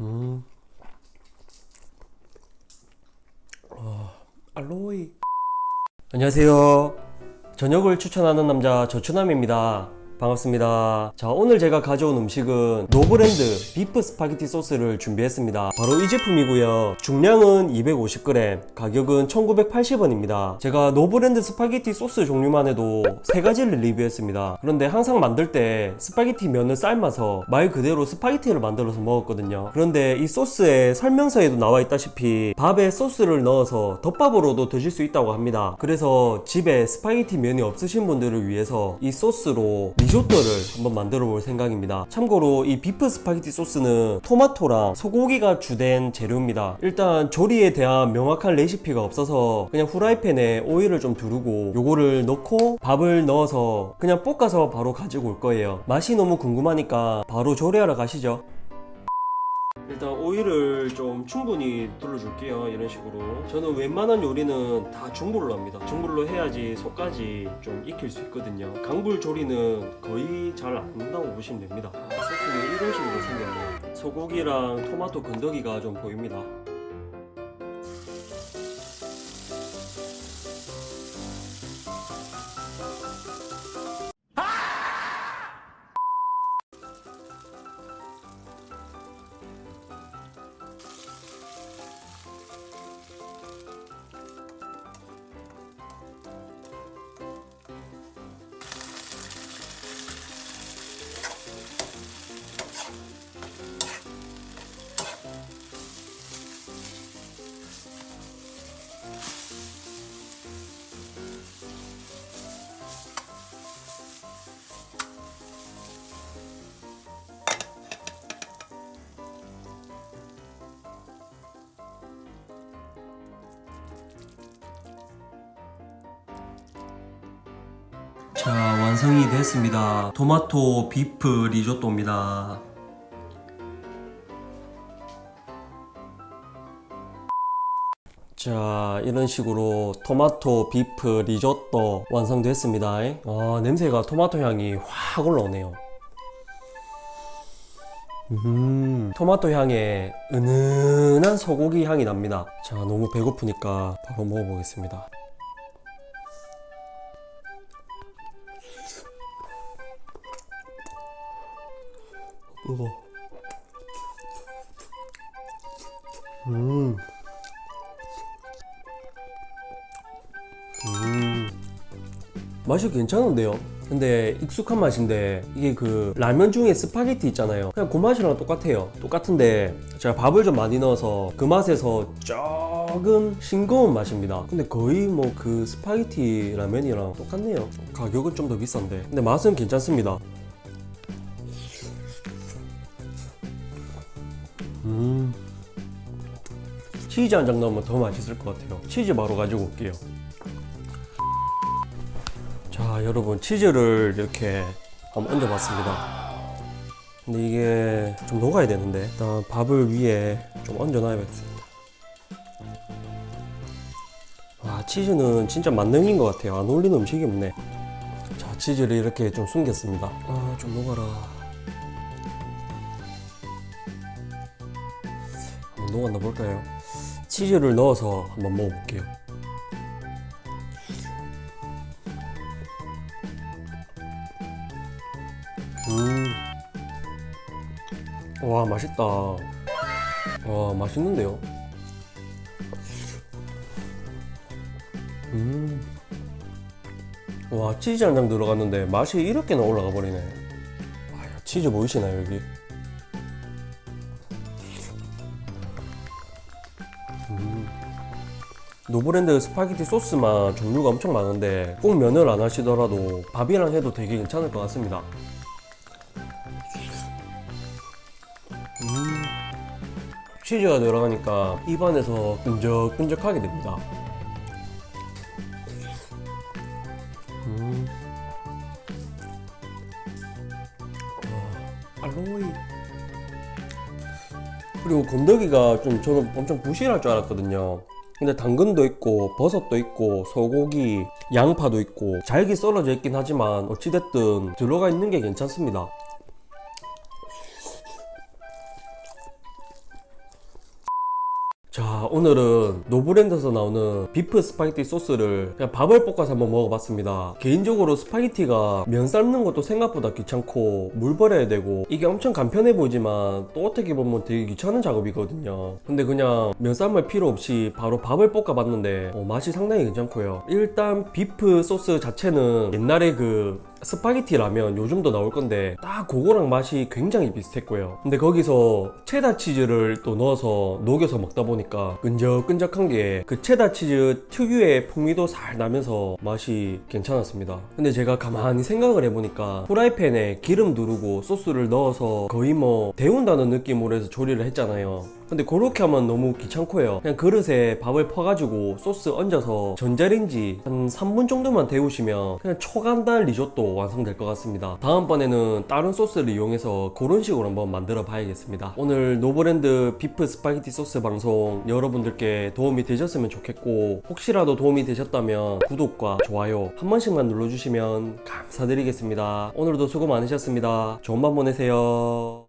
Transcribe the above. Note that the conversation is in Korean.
음. 아, 알로이. 안녕하세요. 저녁을 추천하는 남자 저추남입니다. 반갑습니다. 자, 오늘 제가 가져온 음식은 노브랜드 비프 스파게티 소스를 준비했습니다. 바로 이 제품이고요. 중량은 250g, 가격은 1980원입니다. 제가 노브랜드 스파게티 소스 종류만 해도 세 가지를 리뷰했습니다. 그런데 항상 만들 때 스파게티 면을 삶아서 말 그대로 스파게티를 만들어서 먹었거든요. 그런데 이 소스에 설명서에도 나와 있다시피 밥에 소스를 넣어서 덮밥으로도 드실 수 있다고 합니다. 그래서 집에 스파게티 면이 없으신 분들을 위해서 이 소스로 리조또를 한번 만들어 볼 생각입니다. 참고로 이 비프 스파게티 소스는 토마토랑 소고기가 주된 재료입니다. 일단 조리에 대한 명확한 레시피가 없어서 그냥 후라이팬에 오일을 좀 두르고 요거를 넣고 밥을 넣어서 그냥 볶아서 바로 가지고 올 거예요. 맛이 너무 궁금하니까 바로 조리하러 가시죠. 일단 오일을 좀 충분히 둘러줄게요 이런 식으로. 저는 웬만한 요리는 다 중불로 합니다. 중불로 해야지 속까지 좀 익힐 수 있거든요. 강불 조리는 거의 잘안 된다고 보시면 됩니다. 아, 소스는 이런 식으로 생겼네. 소고기랑 토마토 건더기가 좀 보입니다 자 완성이 됐습니다. 토마토 비프 리조또입니다. 자 이런 식으로 토마토 비프 리조또 완성됐습니다. 아 냄새가 토마토 향이 확 올라오네요. 음 토마토 향에 은은한 소고기 향이 납니다. 자 너무 배고프니까 바로 먹어보겠습니다 뜨거. 음. 음. 맛이 괜찮은데요? 근데 익숙한 맛인데 이게 그 라면 중에 스파게티 있잖아요. 그냥 그 맛이랑 똑같아요. 똑같은데 제가 밥을 좀 많이 넣어서 그 맛에서 조금 싱거운 맛입니다. 근데 거의 뭐 그 스파게티 라면이랑 똑같네요. 가격은 좀 더 비싼데. 근데 맛은 괜찮습니다. 음. 치즈 한 장 넣으면 더 맛있을 것 같아요. 치즈 바로 가지고 올게요. 자, 여러분 치즈를 이렇게 한번 얹어봤습니다. 근데 이게 좀 녹아야 되는데 일단 밥을 위에 좀 얹어놔야겠습니다. 와, 치즈는 진짜 만능인 것 같아요. 안 어울리는 음식이 없네. 자, 치즈를 이렇게 좀 숨겼습니다. 아, 좀 녹아라. 녹았나 볼까요? 치즈를 넣어서 한번 먹어볼게요. 음, 와 맛있다. 와 맛있는데요? 음, 와 치즈 한 장 들어갔는데 맛이 이렇게나 올라가 버리네. 아, 치즈 보이시나요 여기? 노브랜드 스파게티 소스만 종류가 엄청 많은데 꼭 면을 안 하시더라도 밥이랑 해도 되게 괜찮을 것 같습니다. 음, 치즈가 들어가니까 입안에서 끈적끈적하게 됩니다. 음. 와, 알로이. 그리고 건더기가 좀 저는 엄청 부실할 줄 알았거든요. 근데 당근도 있고 버섯도 있고 소고기, 양파도 있고 잘게 썰어져 있긴 하지만 어찌됐든 들어가 있는 게 괜찮습니다. 오늘은 노브랜드에서 나오는 비프 스파게티 소스를 그냥 밥을 볶아서 한번 먹어봤습니다. 개인적으로 스파게티가 면 삶는 것도 생각보다 귀찮고 물 버려야 되고 이게 엄청 간편해 보이지만 또 어떻게 보면 되게 귀찮은 작업이거든요. 근데 그냥 면 삶을 필요 없이 바로 밥을 볶아봤는데 어, 맛이 상당히 괜찮고요. 일단 비프 소스 자체는 옛날에 그 스파게티 라면 요즘도 나올 건데 딱 그거랑 맛이 굉장히 비슷했고요. 근데 거기서 체다 치즈를 또 넣어서 녹여서 먹다 보니까 끈적끈적한 게 그 체다 치즈 특유의 풍미도 살 나면서 맛이 괜찮았습니다. 근데 제가 가만히 생각을 해보니까 프라이팬에 기름 두르고 소스를 넣어서 거의 뭐 데운다는 느낌으로 해서 조리를 했잖아요. 근데 그렇게 하면 너무 귀찮고요. 그냥 그릇에 밥을 퍼가지고 소스 얹어서 전자레인지 한 3분 정도만 데우시면 그냥 초간단 리조또 완성될 것 같습니다. 다음번에는 다른 소스를 이용해서 그런 식으로 한번 만들어 봐야겠습니다. 오늘 노브랜드 비프 스파게티 소스 방송 여러분들께 도움이 되셨으면 좋겠고 혹시라도 도움이 되셨다면 구독과 좋아요 한 번씩만 눌러주시면 감사드리겠습니다. 오늘도 수고 많으셨습니다. 좋은 밤 보내세요.